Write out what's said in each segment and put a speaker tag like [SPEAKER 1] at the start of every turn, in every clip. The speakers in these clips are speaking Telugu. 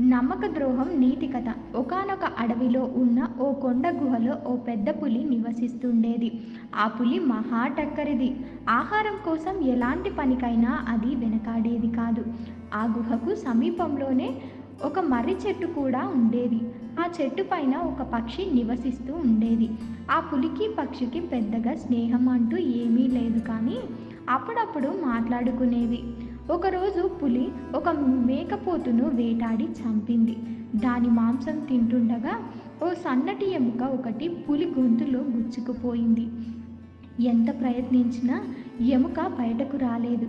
[SPEAKER 1] నమ్మక ద్రోహం నీతి కథ. ఒకానొక అడవిలో ఉన్న ఓ కొండ గుహలో ఓ పెద్ద పులి నివసిస్తుండేది. ఆ పులి మహా టక్కరిది ఆహారం కోసం ఎలాంటి పనికైనా అది వెనకాడేది కాదు. ఆ గుహకు సమీపంలోనే ఒక మర్రి చెట్టు కూడా ఉండేది. ఆ చెట్టు పైన ఒక పక్షి నివసిస్తూ ఉండేది. ఆ పులికి పక్షికి పెద్దగా స్నేహం అంటూ ఏమీ లేదు కానీ అప్పుడప్పుడు మాట్లాడుకునేవి. ఒకరోజు పులి ఒక మేకపోతును వేటాడి చంపింది. దాని మాంసం తింటుండగా ఓ సన్నటి ఎముక ఒకటి పులి గొంతులో గుచ్చుకుపోయింది. ఎంత ప్రయత్నించినా ఎముక బయటకు రాలేదు.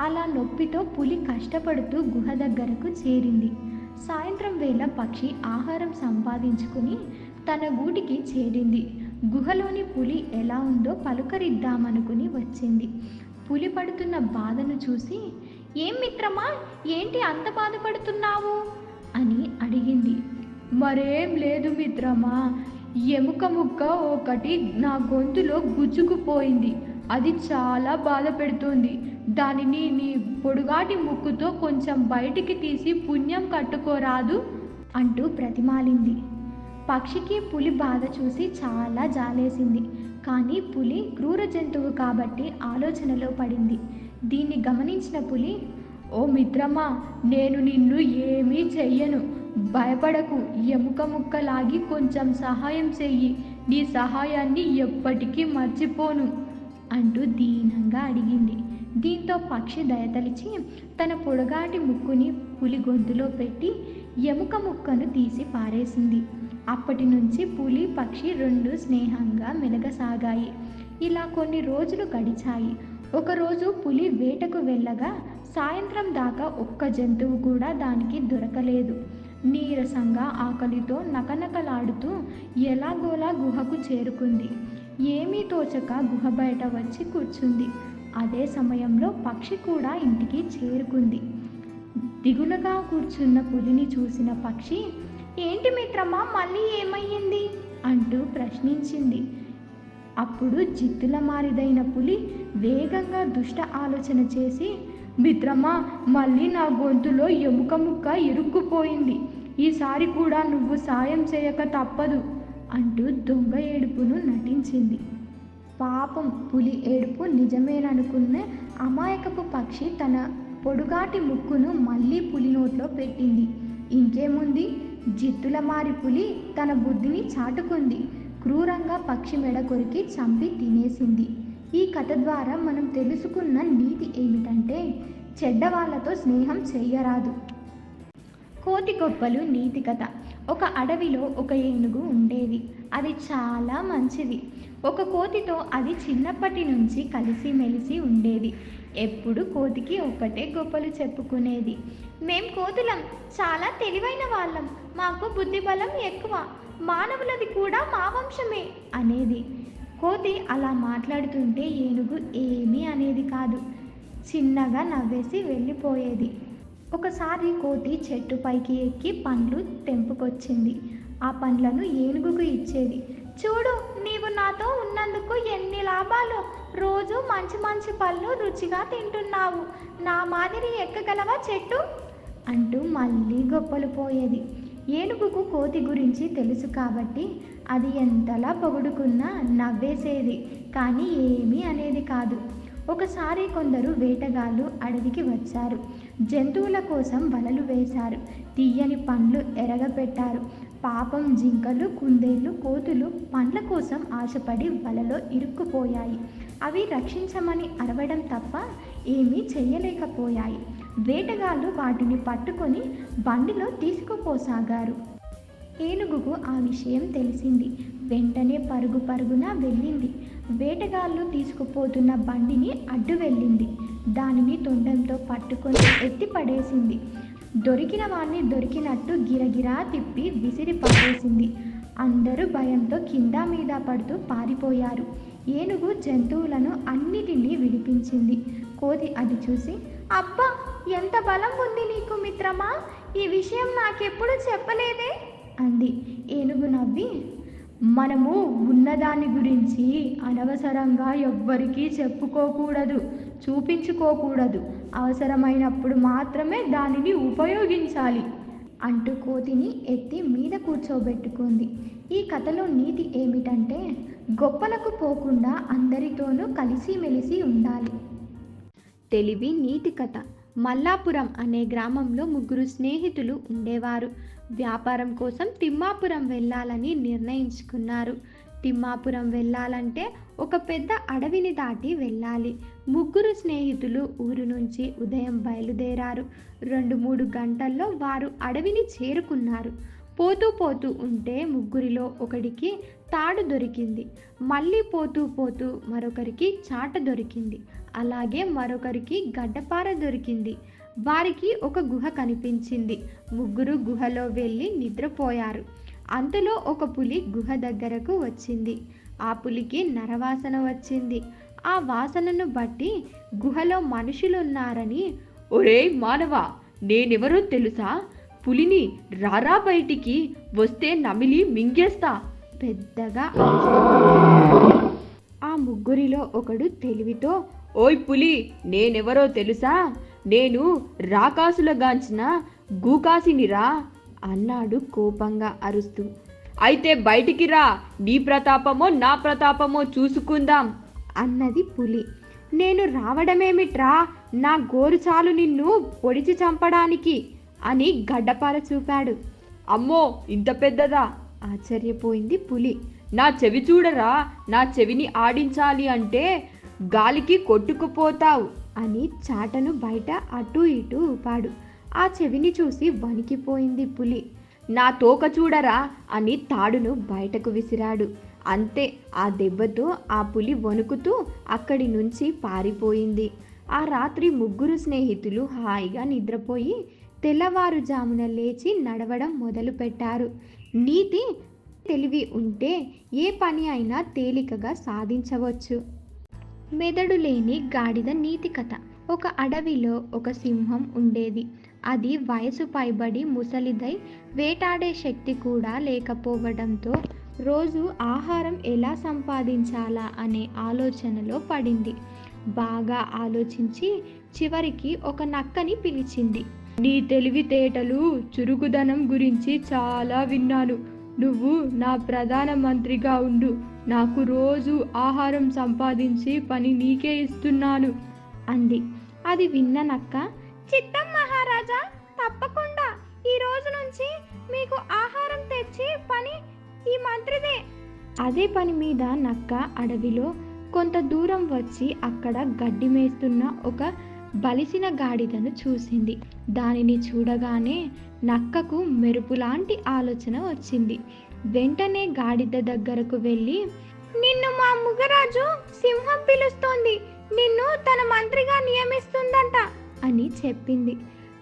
[SPEAKER 1] అలా నొప్పితో పులి కష్టపడుతూ గుహ దగ్గరకు చేరింది. సాయంత్రం వేళ పక్షి ఆహారం సంపాదించుకుని తన గూటికి చేరింది. గుహలోని పులి ఎలా ఉందో పలుకరిద్దామనుకుని వచ్చింది. పులి పడుతున్న బాధను చూసి ఏం మిత్రమా ఏంటి అంత బాధపడుతున్నావు? అని అడిగింది. మరేం లేదు మిత్రమా ఎముక ముక్క ఒకటి నా గొంతులో గుచ్చుకుపోయింది. అది చాలా బాధ పెడుతుంది. దానిని నీ పొడుగాటి ముక్కుతో కొంచెం బయటికి తీసి పుణ్యం కట్టుకోరాదు అంటూ ప్రతిమాలింది. పక్షికి పులి బాధ చూసి చాలా జాలేసింది. కానీ పులి క్రూర జంతువు కాబట్టి ఆలోచనలో పడింది. దీన్ని గమనించిన పులి ఓ మిత్రమా నేను నిన్ను ఏమీ చెయ్యను. భయపడకు ఎముక ముక్క లాగి కొంచెం సహాయం చెయ్యి. నీ సహాయాన్ని ఎప్పటికీ మర్చిపోను అంటూ దీనంగా అడిగింది. దీంతో పక్షి దయతలిచి తన పొడగాటి ముక్కుని పులి గొంతులో పెట్టి ఎముక ముక్కను తీసి పారేసింది. అప్పటి నుంచి పులి పక్షి రెండు స్నేహంగా మెలగసాగాయి. ఇలా కొన్ని రోజులు గడిచాయి. ఒకరోజు పులి వేటకు వెళ్ళగా సాయంత్రం దాకా ఒక్క జంతువు కూడా దానికి దొరకలేదు. నీరసంగా ఆకలితో నకనకలాడుతూ ఎలాగోలా గుహకు చేరుకుంది. ఏమీ తోచక గుహ బయట వచ్చి కూర్చుంది. అదే సమయంలో పక్షి కూడా ఇంటికి చేరుకుంది. దిగులుగా కూర్చున్న పులిని చూసిన పక్షి ఏంటి మిత్రమా మళ్ళీ ఏమయ్యింది? అంటూ ప్రశ్నించింది. అప్పుడు జిత్తుల మారిదైన పులి వేగంగా దుష్ట ఆలోచన చేసి మిత్రమా మళ్ళీ నా గొంతులో ఎముక ముక్క ఇరుక్కుపోయింది. ఈసారి కూడా నువ్వు సాయం చేయక తప్పదు అంటూ దొంగ ఏడుపును నటించింది. పాపం పులి ఏడుపు నిజమేననుకున్న అమాయకపు పక్షి తన పొడుగాటి ముక్కును మళ్ళీ పులి నోట్లో పెట్టింది. ఇంకేముంది? జిత్తుల మారి పులి తన బుద్ధిని చాటుకుంది. క్రూరంగా పక్షి మెడ కొరికి చంపి తినేసింది. ఈ కథ ద్వారా మనం తెలుసుకున్న నీతి ఏమిటంటే చెడ్డవాళ్ళతో స్నేహం చెయ్యరాదు. కోతి గొప్పలు నీతి కథ. ఒక అడవిలో ఒక ఏనుగు ఉండేది. అది చాలా మంచిది. ఒక కోతితో అది చిన్నప్పటి నుంచి కలిసి మెలిసి ఉండేది. ఎప్పుడు కోతికి ఒక్కటే గొప్పలు చెప్పుకునేది. మేం కోతులం. చాలా తెలివైన వాళ్ళం. మాకు బుద్ధిబలం ఎక్కువ. మానవులది కూడా మా వంశమే అనేది. కోతి అలా మాట్లాడుతుంటే ఏనుగు ఏమీ అనేది కాదు. చిన్నగా నవ్వేసి వెళ్ళిపోయేది. ఒకసారి కోతి చెట్టు పైకి ఎక్కి పండ్లు తెంపుకొచ్చింది. ఆ పండ్లను ఏనుగుకు ఇచ్చేది. చూడు నీవు నాతో ఉన్నందుకు ఎన్ని లాభాలు. రోజు మంచి మంచి పళ్ళు రుచిగా తింటున్నావు. నా మాదిరి ఎక్కగలవా చెట్టు? అంటూ మళ్ళీ గొప్పలు పోయేది. ఏనుగుకు కోతి గురించి తెలుసు కాబట్టి అది ఎంతలా పొగుడుకున్నా నవ్వేసేది కానీ ఏమీ అనేది కాదు. ఒకసారి కొందరు వేటగాళ్ళు అడవికి వచ్చారు. జంతువుల కోసం వలలు వేశారు. తీయని పండ్లు ఎరగపెట్టారు. పాపం జింకలు కుందేళ్ళు కోతులు పండ్ల కోసం ఆశపడి వలలో ఇరుక్కుపోయాయి. అవి రక్షించమని అరవడం తప్ప ఏమీ చేయలేకపోయాయి. వేటగాళ్ళు వాటిని పట్టుకొని బండిలో తీసుకుపోసాగారు. ఏనుగుకు ఆ విషయం తెలిసింది. వెంటనే పరుగు పరుగున వెళ్ళింది. వేటగాళ్ళు తీసుకుపోతున్న బండిని అడ్డు వెళ్ళింది. దానిని తొండంతో పట్టుకొని ఎత్తి పడేసింది. దొరికిన వాణ్ణి దొరికినట్టు గిరగిరా తిప్పి విసిరి పడేసింది అందరూ భయంతో కింద మీద పడుతూ పారిపోయారు. ఏనుగు జంతువులను అన్నిటినీ విడిపించింది. కోతి అది చూసి అబ్బా! ఎంత బలం ఉంది నీకు మిత్రమా? ఈ విషయం నాకెప్పుడు చెప్పలేదే? అంది. ఏనుగు నవ్వి మనము ఉన్నదాని గురించి అనవసరంగా ఎవ్వరికీ చెప్పుకోకూడదు చూపించుకోకూడదు. అవసరమైనప్పుడు మాత్రమే దానిని ఉపయోగించాలి అంటూ కోతిని ఎత్తి మీద కూర్చోబెట్టుకుంది. ఈ కథలో నీతి ఏమిటంటే గొప్పలకు పోకుండా అందరితోనూ కలిసిమెలిసి ఉండాలి. తెలివి నీతి కథ. మల్లాపురం అనే గ్రామంలో ముగ్గురు స్నేహితులు ఉండేవారు. వ్యాపారం కోసం తిమ్మాపురం వెళ్ళాలని నిర్ణయించుకున్నారు. తిమ్మాపురం వెళ్ళాలంటే ఒక పెద్ద అడవిని దాటి వెళ్ళాలి. ముగ్గురు స్నేహితులు ఊరు నుంచి ఉదయం బయలుదేరారు. రెండు మూడు గంటల్లో వారు అడవిని చేరుకున్నారు. పోతూ పోతూ ఉంటే ముగ్గురిలో ఒకడికి తాడు దొరికింది. మళ్ళీ పోతూ పోతూ మరొకరికి చాట దొరికింది. అలాగే మరొకరికి గడ్డపార దొరికింది. వారికి ఒక గుహ కనిపించింది. ముగ్గురు గుహలో వెళ్ళి నిద్రపోయారు. అంతలో ఒక పులి గుహ దగ్గరకు వచ్చింది. ఆ పులికి నరవాసన వచ్చింది. ఆ వాసనను బట్టి గుహలో మనుషులున్నారని
[SPEAKER 2] ఒరే మానవా నేనెవరో తెలుసా? పులిని రారా బయటికి? వస్తే నమిలి మింగేస్తా
[SPEAKER 1] పెద్దగా ఆ ముగ్గురిలో ఒకడు తెలివితో
[SPEAKER 2] ఓయ్ పులి నేనెవరో తెలుసా? నేను రాకాసులగాంచిన గూకాసినిరా
[SPEAKER 1] అన్నాడు కోపంగా అరుస్తూ.
[SPEAKER 2] అయితే బయటికి రా నీ ప్రతాపమో నా ప్రతాపమో చూసుకుందాం
[SPEAKER 1] అన్నది పులి. నేను రావడమేమిట్రా? నా గోరు చాలు నిన్ను పొడిచి చంపడానికి అని గడ్డపార చూపాడు.
[SPEAKER 2] అమ్మో ఇంత పెద్దదా?
[SPEAKER 1] ఆశ్చర్యపోయింది పులి.
[SPEAKER 2] నా చెవి చూడరా? నా చెవిని ఆడించాలి అంటే గాలికి కొట్టుకుపోతావు
[SPEAKER 1] అని చాటను బయట అటూ ఇటూ ఊపాడు. ఆ చెవిని చూసి వణికిపోయింది పులి.
[SPEAKER 2] నా తోక చూడరా అని తాడును బయటకు విసిరాడు. అంతే ఆ దెబ్బతో ఆ పులి వణుకుతూ అక్కడి నుంచి పారిపోయింది.
[SPEAKER 1] ఆ రాత్రి ముగ్గురు స్నేహితులు హాయిగా నిద్రపోయి తెల్లవారుజామున లేచి నడవడం మొదలుపెట్టారు. నీతి తెలివి ఉంటే ఏ పని అయినా తేలికగా సాధించవచ్చు. మెదడు లేని గాడిద నీతి కథ. ఒక అడవిలో ఒక సింహం ఉండేది. అది వయసు పైబడి ముసలిదై వేటాడే శక్తి కూడా లేకపోవడంతో రోజు ఆహారం ఎలా సంపాదించాలా అనే ఆలోచనలో పడింది. బాగా ఆలోచించి చివరికి ఒక నక్కని పిలిచింది.
[SPEAKER 2] నీ తెలివితేటలు చురుకుదనం గురించి చాలా విన్నాను. నువ్వు నా ప్రధాన మంత్రిగా ఉండు. నాకు రోజు ఆహారం సంపాదించి పని నీకే ఇస్తున్నాను
[SPEAKER 1] అంది. అది విన్న నక్క చిత్తం మహారాజా తప్పకుండా. ఈ రోజు నుంచి మీకు ఆహారం తెచ్చి పని ఈ మంత్రిదే. అదే పని మీద నక్క అడవిలో కొంత దూరం వచ్చి అక్కడ గడ్డి మేస్తున్న ఒక బలిసిన గాడిదను చూసింది. దానిని చూడగానే నక్కకు మెరుపులాంటి ఆలోచన వచ్చింది. వెంటనే గాడిద దగ్గరకు వెళ్ళి నిన్ను మా ముగరాజు సింహం పిలుస్తోంది. నిన్ను తన మంత్రిగా నియమిస్తుందంట అని చెప్పింది.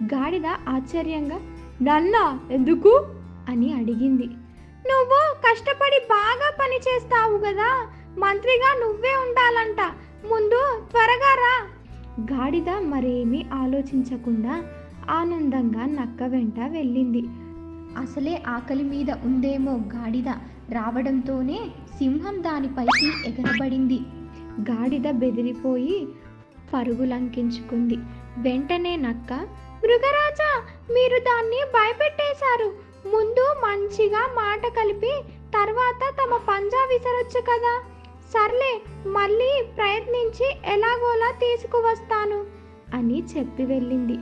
[SPEAKER 1] గాడిద ఆశ్చర్యంగా
[SPEAKER 2] నన్నా ఎందుకు?
[SPEAKER 1] అని అడిగింది. నువ్వు కష్టపడి బాగా పని చేస్తావు కదా. మంత్రిగా నువ్వే ఉండాలంట. ముందు త్వరగా రా. గాడిద మరేమీ ఆలోచించకుండా ఆనందంగా నక్క వెంట వెళ్ళింది. అసలే ఆకలి మీద ఉందేమో గాడిద రావడంతోనే సింహం దానిపైకి ఎగరబడింది. గాడిద బెదిరిపోయి పరుగులంకించుకుంది. వెంటనే నక్క మృగరాజా మీరు దాన్ని భయపెట్టేశారు. ముందు మంచిగా మాట కలిపి తర్వాత తమ పంజా విసరొచ్చు కదా. సర్లే మళ్ళీ ప్రయత్నించి ఎలాగోలా తీసుకువస్తాను అని చెప్పి వెళ్ళింది.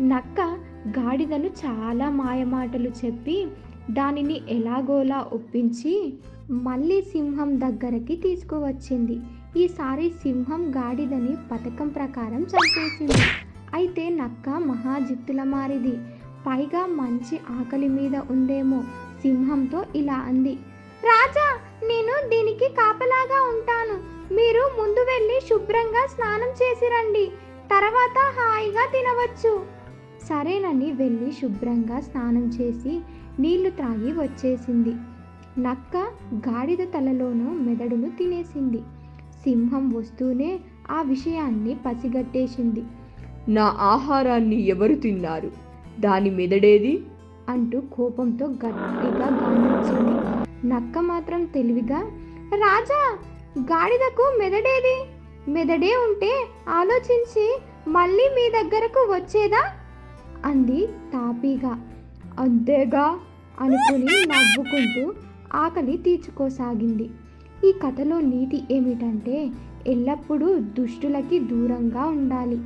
[SPEAKER 1] నక్క గాడిదను చాలా మాయమాటలు చెప్పి దానిని ఎలాగోలా ఒప్పించి మళ్ళీ సింహం దగ్గరికి తీసుకువచ్చింది. ఈసారి సింహం గాడిదని పథకం ప్రకారం చంపేసింది. అయితే నక్క మహాజిత్తుల మారిది పైగా మంచి ఆకలి మీద ఉందేమో సింహంతో ఇలా అంది. రాజా నేను దీనికి కాపలాగా ఉంటాను. మీరు ముందు వెళ్ళి శుభ్రంగా స్నానం చేసి రండి. తర్వాత హాయిగా తినవచ్చు. సరేనని వెళ్ళి శుభ్రంగా స్నానం చేసి నీళ్ళు త్రాగి వచ్చేసింది. నక్క గాడిద తలలోనూ మెదడును తినేసింది. సింహం వస్తూనే ఆ విషయాన్ని పసిగట్టేసింది.
[SPEAKER 2] నా ఆహారాన్ని ఎవరు తిన్నారు? దాని మెదడేది?
[SPEAKER 1] అంటూ కోపంతో గట్టిగా గాంధించింది నక్క మాత్రం తెలివిగా రాజా గాడిదకు మెదడేది? మెదడే ఉంటే ఆలోచించి మళ్ళీ మీ దగ్గరకు వచ్చేదా? అంది తాపీగా. అంతేగా అనుకుని నవ్వుకుంటూ ఆకలి తీర్చుకోసాగింది. ఈ కథలో నీతి ఏమిటంటే ఎల్లప్పుడూ దుష్టులకి దూరంగా ఉండాలి.